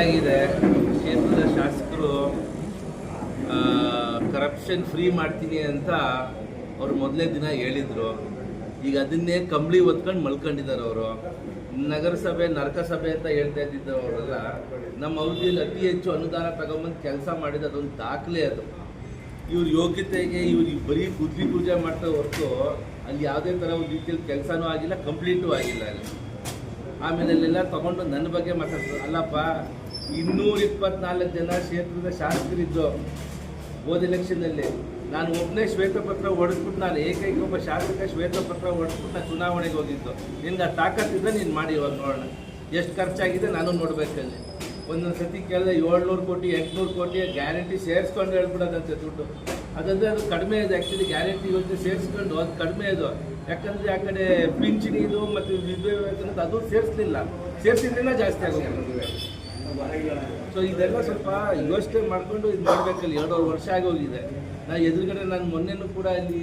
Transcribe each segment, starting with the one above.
ಆಗಿದೆ. ಕ್ಷೇತ್ರದ ಶಾಸಕರು ಕರಪ್ಷನ್ ಫ್ರೀ ಮಾಡ್ತೀನಿ ಅಂತ ಅವರು ಮೊದಲನೇ ದಿನ ಹೇಳಿದರು. ಈಗ ಅದನ್ನೇ ಕಂಬಳಿ ಒತ್ಕೊಂಡು ಮಲ್ಕೊಂಡಿದ್ದಾರೆ ಅವರು. ನಗರಸಭೆ, ನರಕಸಭೆ ಅಂತ ಹೇಳ್ತಾ ಇದ್ದಿದ್ದವರೆಲ್ಲ ನಮ್ಮ ಅವಧಿಯಲ್ಲಿ ಅತಿ ಹೆಚ್ಚು ಅನುದಾನ ತಗೊಂಬಂದು ಕೆಲಸ ಮಾಡಿದ ಅದೊಂದು ದಾಖಲೆ ಅದು. ಇವ್ರ ಯೋಗ್ಯತೆಗೆ ಇವ್ರು ಬರೀ ಗುದ್ಲಿ ಪೂಜೆ ಮಾಡ್ತಾ ಹೊರತು ಅಲ್ಲಿ ಯಾವುದೇ ಥರ ಒಂದು ರೀತಿಯಲ್ಲಿ ಕೆಲಸನೂ ಆಗಿಲ್ಲ ಕಂಪ್ಲೀಟೂ ಆಗಿಲ್ಲ ಅಲ್ಲಿ. ಆಮೇಲೆ ಅಲ್ಲೆಲ್ಲ ತಗೊಂಡು ನನ್ನ ಬಗ್ಗೆ ಮಾತಾಡ್ತಾರೆ. ಅಲ್ಲಪ್ಪ, ಇನ್ನೂರ ಇಪ್ಪತ್ನಾಲ್ಕು ಜನ ಕ್ಷೇತ್ರದ ಶಾಸಕರಿದ್ದು ಹೋದ ಎಲೆಕ್ಷನ್ನಲ್ಲಿ. ನಾನು ಒಬ್ಬನೇ ಶ್ವೇತಪತ್ರ ಹೊಡೆದ್ಬಿಟ್ಟು ನಾನು ಏಕೈಕ ಒಬ್ಬ ಶಾಸಕ ಶ್ವೇತಪತ್ರ ಹೊಡೆದ್ಬಿಟ್ಟು ನಾನು ಚುನಾವಣೆಗೆ ಹೋಗಿದ್ದು. ನಿನ್ಗೆ ಆ ತಾಕತ್ತಿದ್ರೆ ನೀನು ಮಾಡಿ ಇವಾಗ ನೋಡೋಣ. ಎಷ್ಟು ಖರ್ಚಾಗಿದೆ ನಾನು ನೋಡ್ಬೇಕಲ್ಲಿ ಒಂದೊಂದು ಸತಿ ಕೇಳಿದೆ ಏಳ್ನೂರು ಕೋಟಿ, ಎಂಟುನೂರು ಕೋಟಿ ಗ್ಯಾರಂಟಿ ಸೇರಿಸ್ಕೊಂಡು ಹೇಳ್ಬಿಡೋದಂತೆ ದುಡ್ಡು. ಅದಂದರೆ ಅದು ಕಡಿಮೆ ಇದೆ. ಆ್ಯಕ್ಚುಲಿ ಗ್ಯಾರಂಟಿ ಯೋಜನೆ ಸೇರಿಸ್ಕೊಂಡು ಅದು ಕಡಿಮೆ ಇದು. ಯಾಕಂದರೆ ಆ ಕಡೆ ಪಿಂಚಣಿದು ಮತ್ತು ವಿದ್ಯುತ್ ಅದು ಸೇರಿಸ್ಲಿಲ್ಲ. ಸೇರಿಸಿದ್ರಿಂದ ಜಾಸ್ತಿ ಆಗುತ್ತೆ. ಸೊ ಇದೆಲ್ಲ ಸ್ವಲ್ಪ ಯೋಚನೆ ಮಾಡ್ಕೊಂಡು ಇದು ಮಾಡಬೇಕಲ್ಲ. ಎರಡೂವರೆ ವರ್ಷ ಆಗೋಗಿದೆ ನಾನು ಎದುರುಗಡೆ ನಾನು ಮೊನ್ನೆನೂ ಕೂಡ ಇಲ್ಲಿ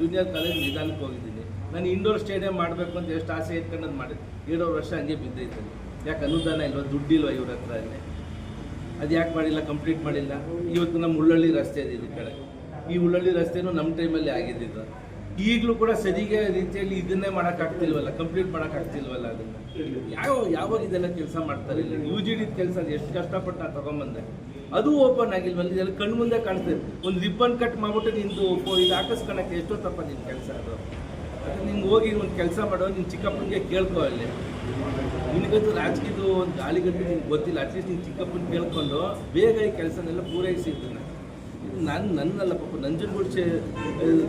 ಜೂನಿಯರ್ ಕಾಲೇಜ್ ನಿಧಾನಕ್ಕೆ ಹೋಗಿದ್ದೀನಿ. ನಾನು ಇಂಡೋರ್ ಸ್ಟೇಡಿಯಂ ಮಾಡಬೇಕು ಅಂತ ಎಷ್ಟು ಆಸೆ ಇಟ್ಕೊಂಡು ಅದು ಮಾಡಿದ್ದೆ. ಎರಡೂವರೆ ವರ್ಷ ಹಂಗೆ ಬಿದ್ದೈತೆ. ಯಾಕೆ ಅನುದಾನ ಇಲ್ವಾ? ದುಡ್ಡಿಲ್ವ ಇವ್ರ ಹತ್ರ ಅಲ್ಲಿ? ಅದು ಯಾಕೆ ಮಾಡಿಲ್ಲ ಕಂಪ್ಲೀಟ್ ಮಾಡಿಲ್ಲ? ಇವತ್ತು ನಮ್ಮ ಉಳ್ಳಳ್ಳಿ ರಸ್ತೆ ಇದೆ ಈ ಕಡೆ. ಈ ಉಳ್ಳಳ್ಳಿ ರಸ್ತೆನೂ ನಮ್ಮ ಟೈಮಲ್ಲಿ ಆಗಿದ್ದಿದ್ದು ಈಗಲೂ ಕೂಡ ಸರಿಗೆ ರೀತಿಯಲ್ಲಿ ಇದನ್ನೇ ಮಾಡೋಕ್ಕಾಗ್ತಿಲ್ವಲ್ಲ ಕಂಪ್ಲೀಟ್ ಮಾಡೋಕ್ಕಾಗ್ತಿಲ್ವಲ್ಲ ಅದನ್ನು. ಯಾವ ಯಾವಾಗ ಇದೆಲ್ಲ ಕೆಲಸ ಮಾಡ್ತಾರೆ ಇಲ್ಲ? ಯು ಜಿ ಡಿ ಕೆಲಸ ಎಷ್ಟು ಕಷ್ಟಪಟ್ಟು ನಾನು ತೊಗೊಂಬಂದೆ. ಅದು ಓಪನ್ ಆಗಿಲ್ವಲ್ಲ ಇದೆಲ್ಲ ಕಣ್ಣು ಮುಂದೆ ಕಾಣ್ತದೆ. ಒಂದು ರಿಬ್ಬನ್ ಕಟ್ ಮಾಡ್ಬಿಟ್ಟು ನಿಂದು ಇದು ಹಾಕಿಸ್ಕೊಳಕ್ಕೆ ಎಷ್ಟೋ ತಪ್ಪ ನಿನ್ನ ಕೆಲಸ ಅದು. ನಿಮ್ಗೆ ಹೋಗಿ ಒಂದು ಕೆಲಸ ಮಾಡೋ, ನಿನ್ನ ಚಿಕ್ಕಪ್ಪನಿಗೆ ಕೇಳ್ಕೊ ಅಲ್ಲಿ. ನಿನಗಂತೂ ರಾಜಕೀಯದು ಒಂದು ಗಾಳಿಗಂತೂ ನಿಮ್ಗೆ ಗೊತ್ತಿಲ್ಲ. ಅಟ್ಲೀಸ್ಟ್ ನಿನ್ನ ಚಿಕ್ಕಪ್ಪನ ಕೇಳ್ಕೊಂಡು ಬೇಗ ಈ ಕೆಲಸನೆಲ್ಲ ಪೂರೈಸಿದ್ದಾನೆ ಇದು ನಾನು ನನ್ನಲ್ಲ ಪಾಪ ನಂಜನಗೂಡು ಚೇ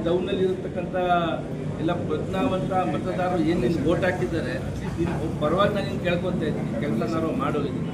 ಟೌನಲ್ಲಿ ಇರತಕ್ಕಂಥ ಎಲ್ಲ ಪ್ರಜ್ಞಾವಂತ ಮತದಾರರು ಏನು ನಿಮ್ಗೆ ಓಟ್ ಹಾಕಿದ್ದಾರೆ? ಅಟ್ಲೀಸ್ಟ್ ನಿನ್ನ ಪರವಾಗಿ ನಾನು ಕೇಳ್ಕೊತಾ ಇದ್ದೀನಿ. ಕೆಲಸ ನಾವು ಮಾಡೋ ಇದನ್ನು.